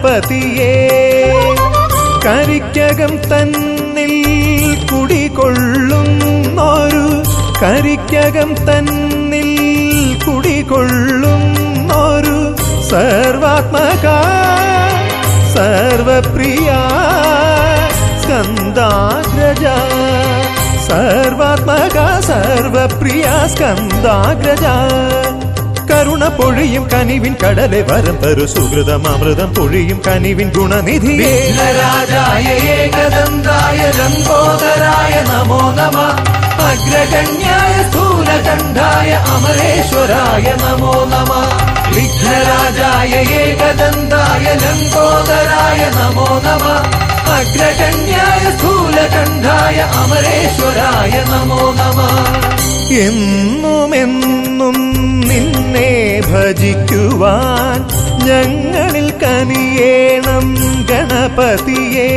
ഗണപതിയേ കരിക്കകം തന്നിൽ കുടികൊള്ളുന്നൊരു കരിക്കകം തന്നിൽ കുടികൊള്ളുന്നൊരു സർവാത്മക സർവപ്രിയ സ്കന്ദാഗ്രജ. സർവാത്മക സർവപ്രിയ സ്കന്ദാഗ്രജ. കരുണ പൊഴിയും കനിവിൻ കടലെ വരം തരു സുഹൃതം അമൃതം പൊഴിയും കനിവിൻ ഗുണനിധി ഏകദന്തായ നമോ നമ. അഗ്രഗണ്യായ സ്ഥൂലകണ്ഠായ അമരേശ്വരായ നമോ നമ. വിഘ്നരാജായ ഏകദന്തായ ലംബോദരായ നമോ നമ. അഗ്രഗണ്യായ സ്ഥൂലകണ്ഠായ അമരേശ്വരായ നമോ നമ. എന്നുമെന്നും നിന്നെ ഭജിക്കുവാൻ ഞങ്ങളിൽ കനിയേണം ഗണപതിയേ.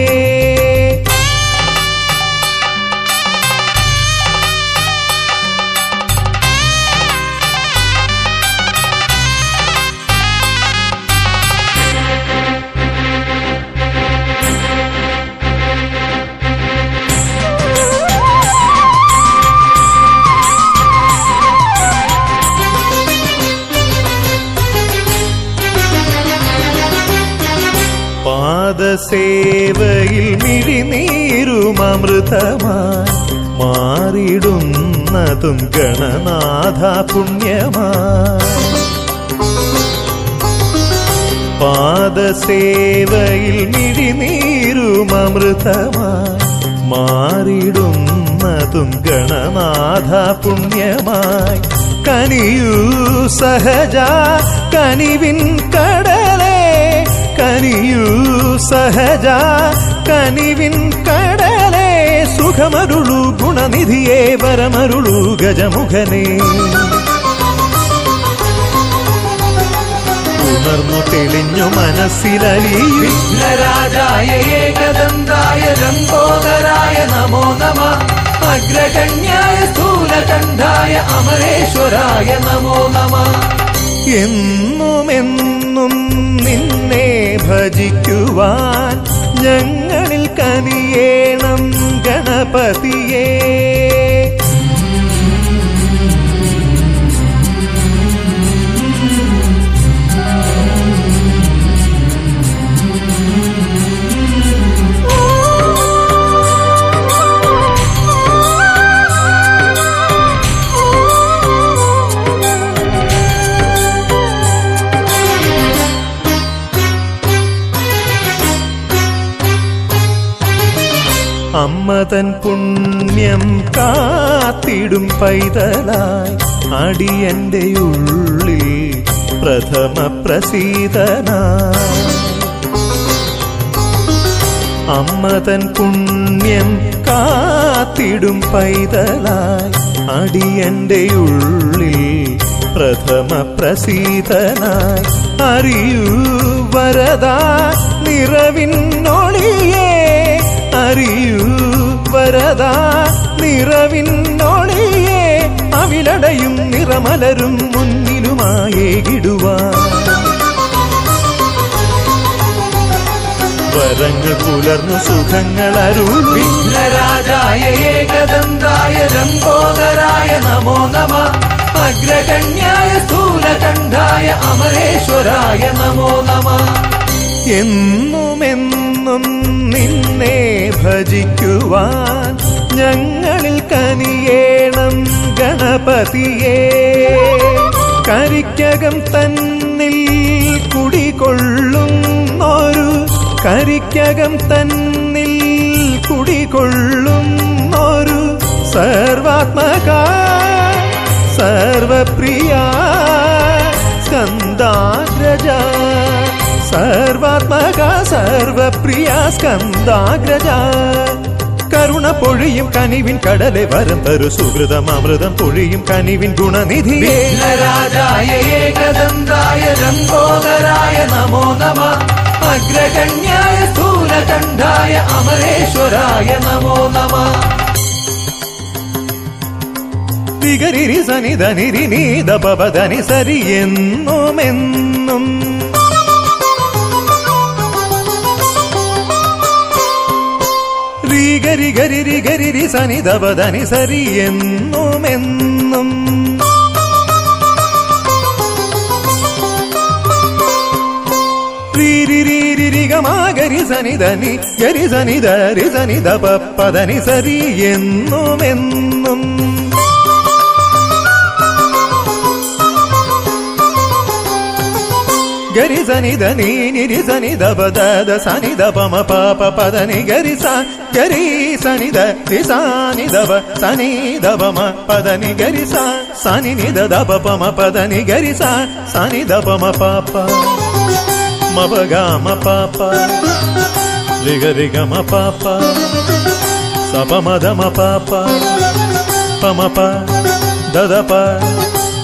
പാദസേവയിൽ മിഴിനീരുമൃതമായി മാറിടുന്നതും ഗണനാഥ പുണ്യമായി. പാദസേവയിൽ മിഴിനീരുമൃതമായി മാറിടുന്നതും ഗണനാഥ പുണ്യമായി. കനിയൂ സഹജ കനിവിൻ കടലേ കനിയൂ സഹജ കനിവിൻ കടലേ സുഖമരുളു ഗുണനിധിയേ വരമരുളു ഗജമുഖനേ. ഉണർന്നു തെളിഞ്ഞു മനസ്സിലലിയു. വിഘ്നരാജായ ഏകദന്തായ ലംബോദരായ നമോ നമ. അഗ്രഗണ്യായ സ്ഥൂലകണ്ഠായ അമരേശ്വരായ നമോ നമ. എന്നും എന്നും നിന്നെ ഭജിക്കുവാൻ ഞങ്ങളിൽ കനിയേണം ഗണപതിയേ. അമ്മതൻ പുണ്യം കാത്തിടും പൈതലായി. അടിയന്റെ ഉള്ളിൽ പ്രഥമ പ്രസീതനായി. അമ്മതൻ പുണ്യം കാത്തിടും പൈതലായി. അടിയന്റെ ഉള്ളിൽ പ്രഥമ പ്രസീതനായി. അറിയൂ വരദാ നിറവിന്നൊളിയേ അറിയൂ വരദാ നിറവിന്നൊളിയേ അവിലടയും നിറമലരും മുന്നിലുമായേകിടുവാ വരങ്ങൾ പുലർന്നു സുഖങ്ങൾ അരുൾ വിഘ്നരാജായ ഏകദന്തായ ലംബോദരായ നമോ നമ. അഗ്രഗണ്യായ സ്ഥൂലകണ്ഠായ അമരേശ്വരായ നമോ നമ. എന്നുമെന്നും നിന്നെ ഭജിക്കുവാൻ ഞങ്ങളിൽ കനിയേണം ഗണപതിയേ. കരിക്കകം തന്നിൽ കുടികൊള്ളുന്നൊരു കരിക്കകം തന്നിൽ കുടികൊള്ളുന്നൊരു സർവാത്മക സർവപ്രിയ സർവാത്മക സർവപ്രിയ സ്കന്ദാഗ്രജ കരുണ പൊഴിയും കനിവിൻ കടലെ വരം തരു സുഹൃതം അമൃതം പൊഴിയും കനിവിൻ ഗുണനിധിയേ. വിഘ്നരാജായ ഏകദന്തായ ലംബോദരായ നമോ നമ. അഗ്രഗണ്യായ സ്ഥൂലകണ്ഠായ അമരേശ്വരായ നമോ നമ. തികരിരി സനിധനിരി നീതപവധനി നീത പവധനി സരി എന്നുമെന്നും ഗരി ഗരി ഗരി സനിതപതനി സരി എന്നുമെന്നും. ഗമാഗരി സനിതനി ഗരി സനിത രി സനിത പപ്പതനി സരി എന്നുമെന്നും. గరి సనిద నీ నిరి సనిద పదద సనిద పమ పాప పదని గరి సా గరి సనిద రిసా నిదవ సని దమ పదని గరి సని నిద దప పమ పదని గరి సని దమ పాప మబగా పాప రిగరిగ మ పాప సపమద మ పాప పమ ప దద ప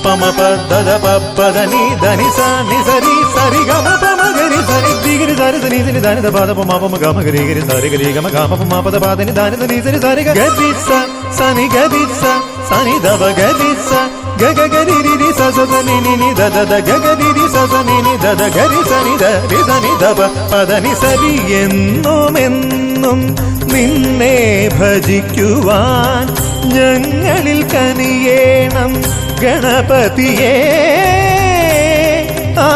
పమ ప దద ప పదని దని స ని సరి సరి గమ పమ గరి సరి దిగిరి సరి సని సని దాని ద పాద పమ పమ గమ గరి గరి సరి గరి గమ గమ పమ పద పాదని దాని దని సరి సరి గ గది స సని గది స సని దవ గది స గగ గరి రి రి స స ని ని ని ద ద ద గగ రి రి స స ని ని ద ద గరి స ని ద రి സ നി ద പ പദനി സരി എന്നുമെന്നും നിന്നെ ഭജിക്കുവാൻ ഞങ്ങളിൽ കനിയേണം ഗണപതിയേ ആ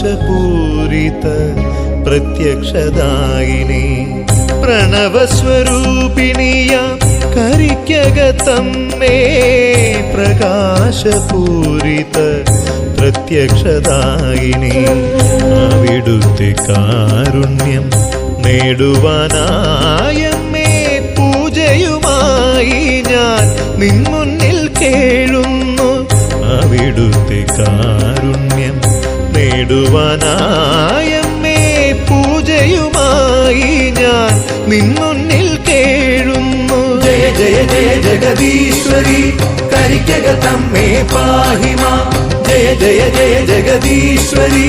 പ്രകാശപൂരിത പ്രത്യക്ഷദായിനി. പ്രണവസ്വരൂപിണിയ കരിക്കകത്തമ്മേ പ്രകാശപൂരിത പ്രത്യക്ഷദായിനി. അവിടുത്തെ കാരുണ്യം നേടുവാനായമ്മേ പൂജയുമായി ഞാൻ നിൻ മുന്നിൽ കേഴുന്നു. അവിടുത്തെ കാരുണ്യം നേടുവാനായമ്മേ പൂജയുമായി ഞാൻ നിന്നൊന്നിൽ കേഴുന്നു. ജയ ജയ ജയ ജഗദീശ്വരി കരിക്കകത്തമ്മേ പാഹിമ. ജയ ജയ ജയ ജഗദീശ്വരി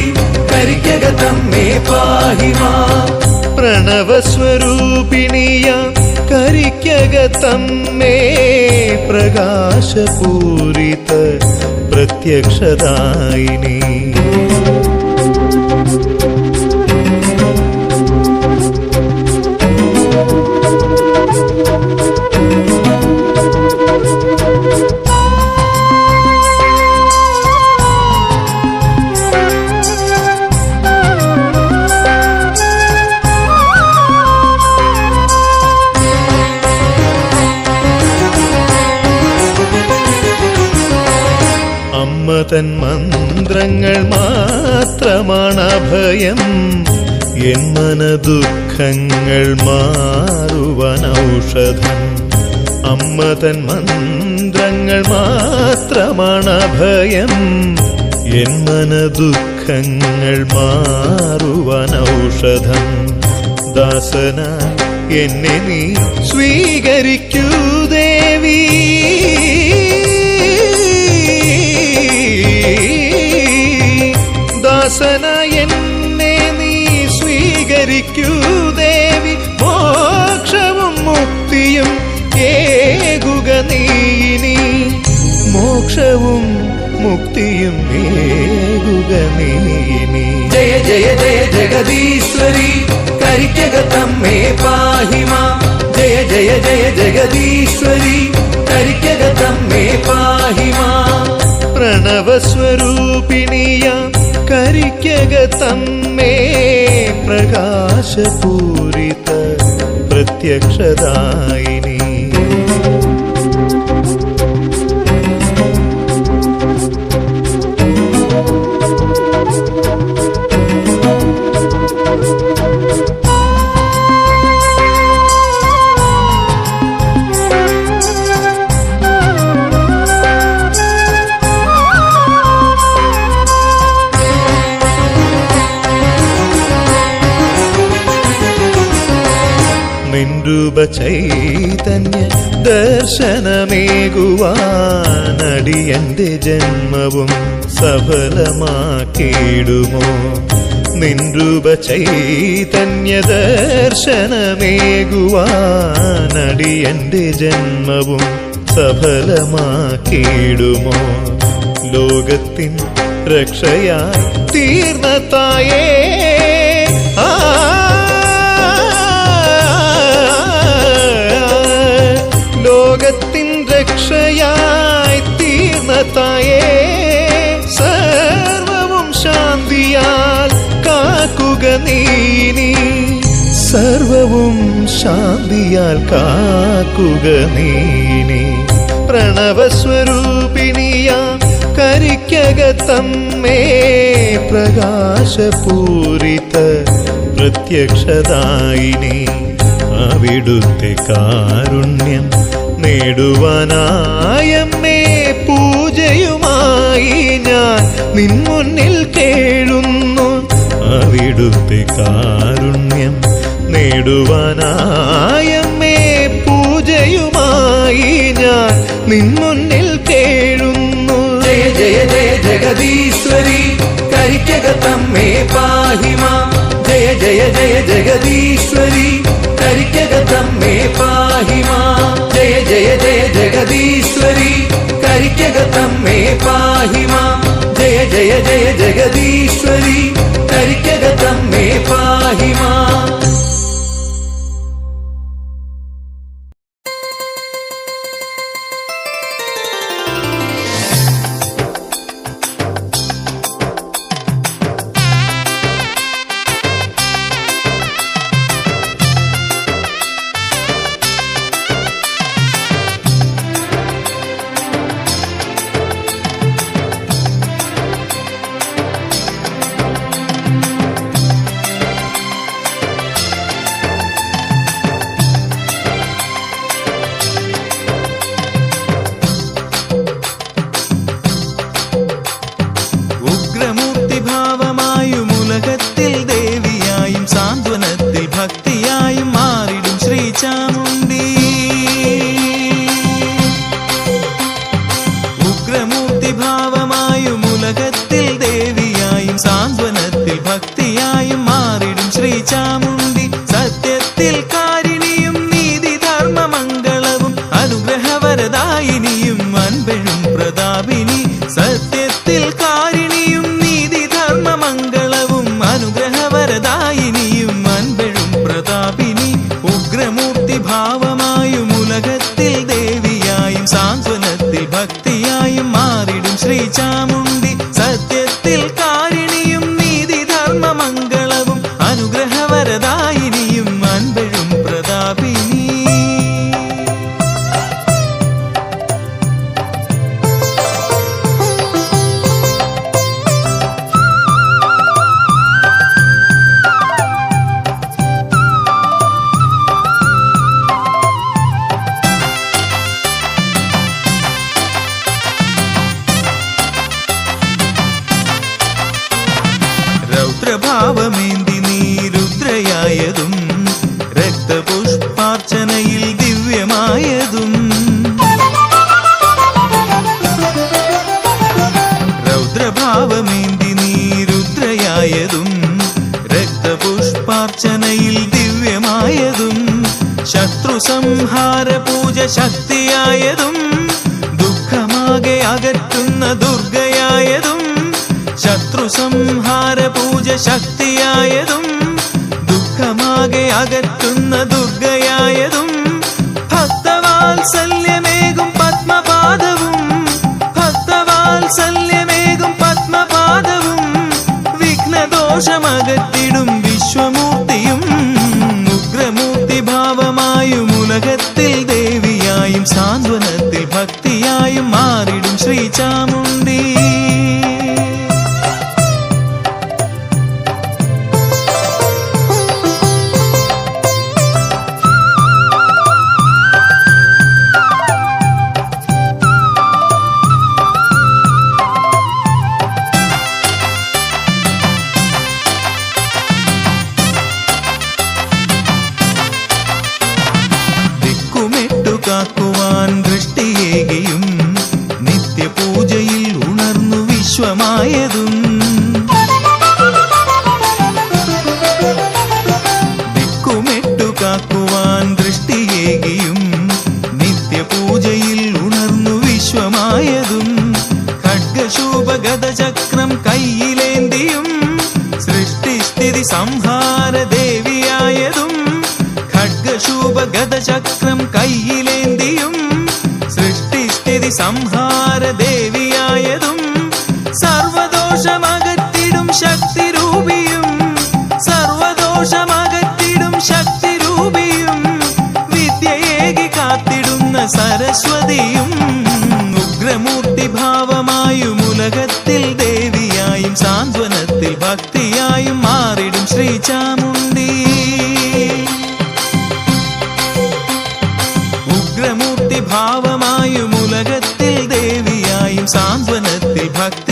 കരിക്കകത്തമ്മേ പാഹിമ. പ്രണവസ്വരൂപിണിയ കരിക്കകത്തമ്മേ പ്രകാശപൂരിത പ്രത്യക്ഷദായിനി അമ്മ തൻ മന്ത്രങ്ങൾ മാത്രമാണ് അഭയം. എൻ മനദുഃഖങ്ങൾ മാറുവാൻ ഔഷധം. അമ്മ തൻ മന്ത്രങ്ങൾ മാത്രമാണ് അഭയം. എൻ മനദുഃഖങ്ങൾ മാറുവാൻ ഔഷധം. ദാസന എന്നെ നീ സ്വീകരിക്കൂ ദേവി. ദാസന എന്നെ നീ സ്വീകരിക്കൂ ദേവി. മോക്ഷവും മുക്തിയും ഏകുക നീനി മോക്ഷവും മുക്തിയും ഏകുക നീനി ജയ ജയ ജയ ജഗദീശ്വരി കരിക്കകത്തമ്മേ പാഹിമ. ജയ ജയ ജയ ജഗദീശ്വരി കരിക്കകത്തമ്മേ പാഹിമ. പ്രണവസ്വരൂപിണിയ കരിക്കകത്തമ്മേ പ്രകാശപൂരിത പ്രത്യക്ഷദായിനി ചൈതന്യ ദർശനമേകുവാനടിയന്റെ ജന്മവും സഫലമാക്കിയിടുമോ? നിൻരൂപ ചൈതന്യ ദർശനമേകുവാനടിയന്റെ ജന്മവും സഫലമാക്കിയിടുമോ? ലോകത്തിൻ രക്ഷയായി തീർന്ന സർവവും ശാന്തിയാൽ കാക്കുക നീനി. പ്രണവസ്വരൂപിണിയ കരിക്കകത്തമ്മേ പ്രകാശപൂരിത പ്രത്യക്ഷതായിനി അവിടുത്തെ കാരുണ്യം നേടുവാനായമ്മേ പൂജയുമായി ഞാൻ നിൻമുന്നിൽ കേഴുന്നു. അവിടുത്തെ കാരുണ്യം നേടുവാനായമ്മേ പൂജയുമായി ഞാൻ നിൻ മുന്നിൽ കേഴുന്നു ജയ ജയ ജയ ജഗദീശ്വരി കരിക്കകത്തമ്മേ പാഹിമ. ജയ ജയ ജയ ജഗദീശ്വരി കരിക്കകത്തമ്മേ പാഹിമ. ജയ ജയ ജയ ജഗദീശ്വരി കരിക്കകത്തമ്മേ പാഹിമ. ജയ ജയ ജയ ജഗദീശ്വരി കരിക്കകത്തമ്മേ പാഹിമ. भाई ഉഗ്രമൂർത്തി ഭാവമായും ഉലകത്തിൽ ദേവിയായും സാന്ത്വനത്തിൽ ഭക്തിയായും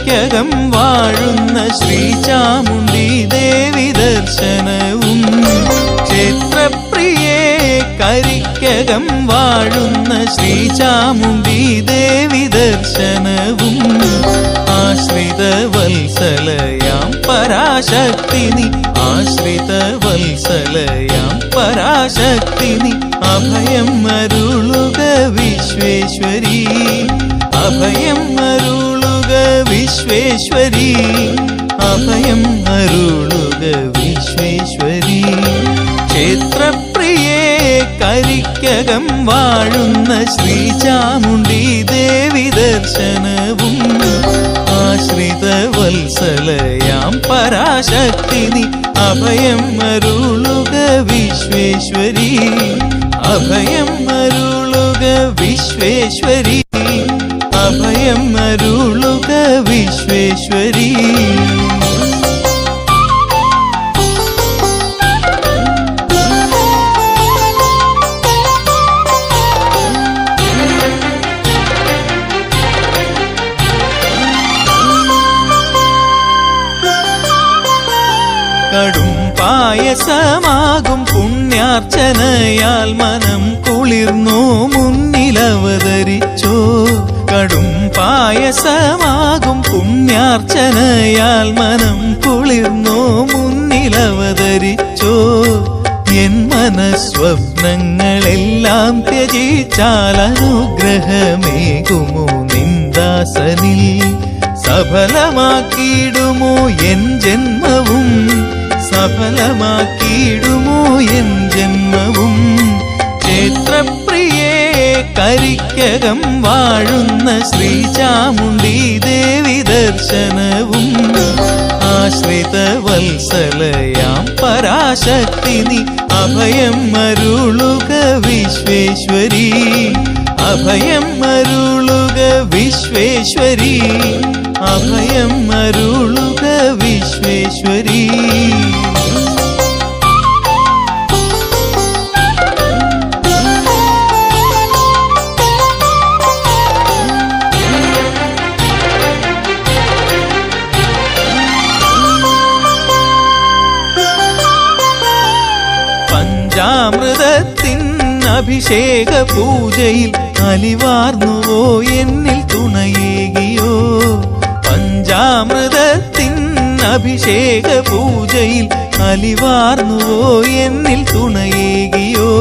കരിക്കകം വാഴുന്ന ശ്രീചാമുണ്ടി ദേവി ദർശനവും. ക്ഷേത്രപ്രിയേ കരിക്കകം വാഴുന്ന ശ്രീചാമുണ്ടി ദേവി ദർശനവും. ആശ്രിത വത്സലയാം പരാശക്തിനി ആശ്രിത വത്സലയാം പരാശക്തിനി അഭയം അരുളുക വിശ്വേശ്വരി. അഭയം അരുളുക വിശ്വേശ്വരി അഭയം അരുളുക വിശ്വേശ്വരി. ക്ഷേത്രപ്രിയേ കരിക്കകം വാഴുന്ന ശ്രീചാമുണ്ടി ദേവി ദർശനവും ആശ്രിത വത്സലയാം പരാശക്തിനി അഭയം അരുളുക വിശ്വേശ്വരി. അഭയം അരുളുക വിശ്വേശ്വരി. അഭയം അരുളുക വിശ്വേശ്വരി. കടും പായസമാകും പുണ്യാർച്ചനയാൽ മനം കുളിർന്നു മുന്നിലവതരിച്ചോ. പായസമാകും പുണ്യാർച്ചനയാൽ മനം കുളിർന്നു മുന്നിലവതരിച്ചോ. എൻ മനസ്വപ്നങ്ങളെല്ലാം ത്യജിച്ചാൽ അനുഗ്രഹമേകുമോ നിന്ദാസനിൽ. സഫലമാക്കിയിടുമോ എൻ ജന്മവും? സഫലമാക്കിയിടുമോ എൻ ജന്മവും? ക്ഷേത്രപ്രിയേ കരിക്കകം വാഴുന്ന ശ്രീചാമുണ്ഡി ദേവി ദർശനവും ആശ്രിത വത്സലയാം പരാശക്തി അഭയം മരുളുക വിശ്വേശ്വരി അഭയം മരുളുക വിശ്വേശ്വരി അഭയം അരുളുക അഭിഷേക പൂജയിൽ അലിവാർന്നുവോ എന്നിൽ തുണയേകിയോ? പഞ്ചാമൃതത്തിൻ അഭിഷേക പൂജയിൽ അലിവാർന്നുവോ എന്നിൽ തുണയേകിയോ?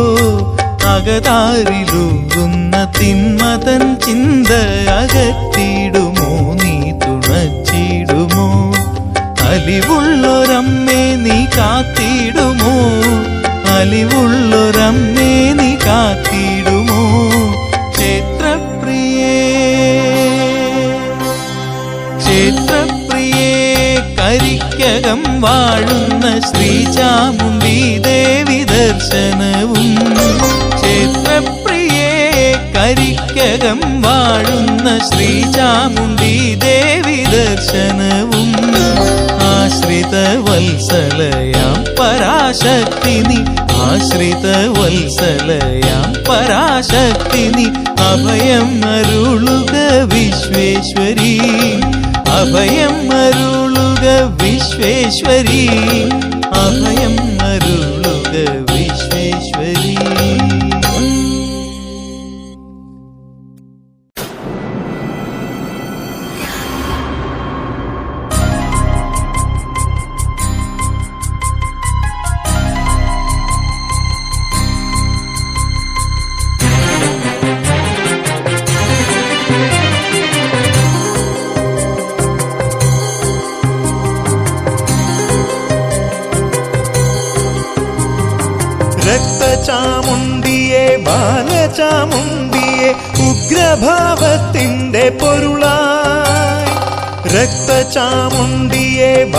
അകതാരിലൂകുന്ന തിന്മതൻ ചിന്ത അകത്തിടുമോ? നീ തുണച്ചിടുമോ? അലിവുള്ളൊരമ്മേ നീ കാത്തിടുമോ? അലിവുള്ളൊരമ്മേ കാത്തിടുമോ ക്ഷേത്രപ്രിയേ? ക്ഷേത്രപ്രിയേ കരിക്കകം വാഴുന്ന ശ്രീചാമുണ്ഡി ദേവി ദർശനവും. ക്ഷേത്രപ്രിയേ കരിക്കകം വാഴുന്ന ശ്രീചാമുണ്ഡി ദേവി ദർശനവും. ആശ്രിത വത്സലയാം പരാശക്തി നീ ആശ്രിത വത്സലയാം പരാശക്തി അഭയം അരുളുക വിശ്വേശ്വരി. അഭയം അരുളുക വിശ്വേശ്വരി. അഭയം അരുളുക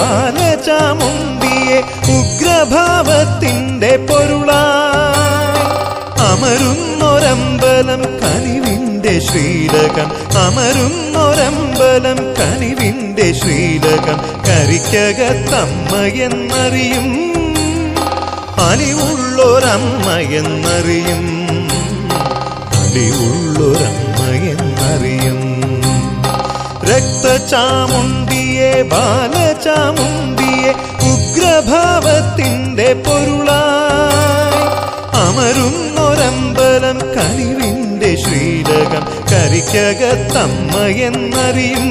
രക്തചാമുണ്ടിയെ ബാലചാമുണ്ടിയെ പൊരുളാ. അമരുന്നൊരമ്പലം കനിവിന്റെ ശ്രീലകം അമരുന്നൊരമ്പലം കനിവിന്റെ ശ്രീലകം കരിക്കകത്തമ്മയെന്നറിയും. അലിവുള്ളൊരമ്മയെന്നറിയും. അലിവുള്ളൊരമ്മയെന്നറിയും. രക്തചാമുണ്ടിയെ ബാലചാമുണ്ടിയെ ഉഗ്രഭാവത്തിന്റെ പൊരുളായി. അമരുന്നൊരമ്പലം കനിവിന്റെ ശ്രീലകം കരിക്കകത്തമ്മയെന്നറിയും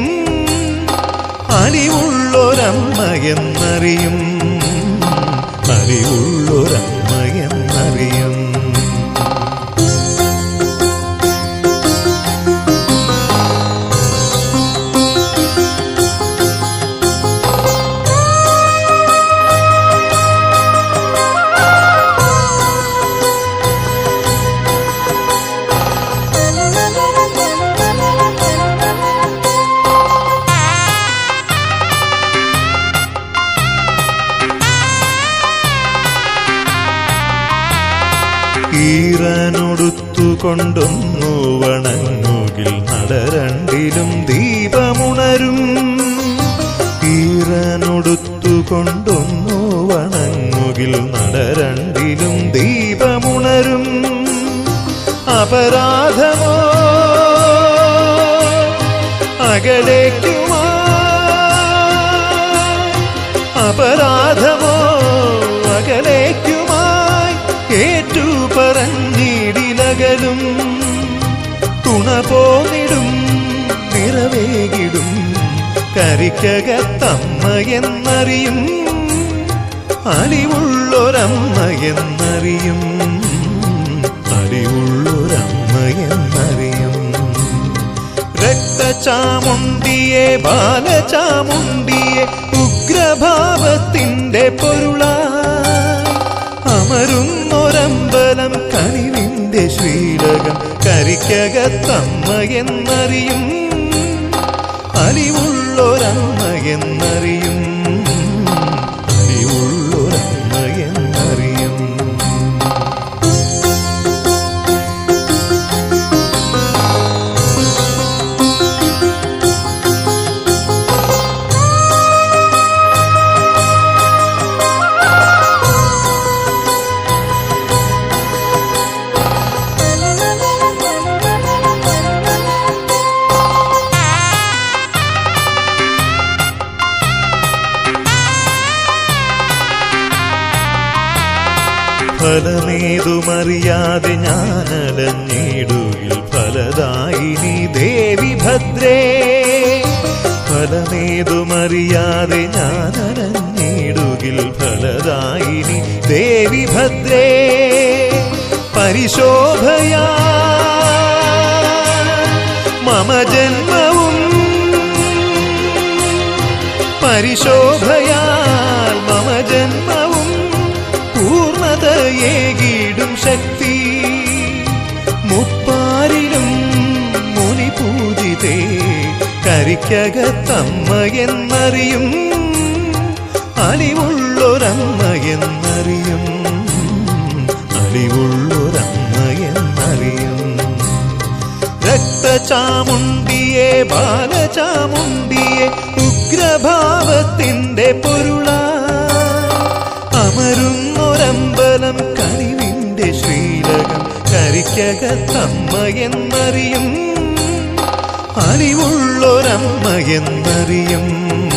അലിവുള്ളൊരമ്മയെന്നറിയും അലിവുള്ളൊരമ്മയെന്നറിയും ഈറനൊടുത്തുകൊണ്ടൊന്നു വണങ്ങുകിൽ നടരണ്ടിലും കരിക്കകത്തമ്മയെന്നറിയും. അലിവുള്ളൊരമ്മയെന്നറിയും അലിവുള്ളൊരമ്മയെന്നറിയും രക്തചാമുണ്ടിയെ ബാലചാമുണ്ടിയെ ഉഗ്രഭാവത്തിന്റെ പൊരുള. അമരുന്നൊരമ്പലം കനിവിന്റെ ശ്രീലകം കരിക്കകത്തമ്മ എന്നറിയും അലിവുള്ളൊരമ്മ എന്നറിയും ഫലമേതുമറിയാതെ ഞാനലഞ്ഞിടുകിൽ നീ ദേവി ഭദ്രേ. ഫലമേതുമറിയാതെ ഞാനലഞ്ഞിടുകിൽ നീ ദേവി ഭദ്രേ. പരിശോഭയാ മമ ജന്മവും പരിശോഭയാൽ പൂജിതേ കരിക്കകത്തമ്മ എന്നറിയും അലിവുള്ളൊരമ്മ എന്നറിയും അലിവുള്ളൊരമ്മ എന്നറിയും രക്തചാമുണ്ടിയെ ബാലചാമുണ്ടിയെ ഉഗ്രഭാവത്തിന്റെ പൊരുള. അമരുന്നൊരമ്പലം കരിവിന്റെ ശ്രീലകം കരിക്കകത്തമ്മ എന്നറിയും അലിവുള്ളൊരമ്മ എന്നറിയും.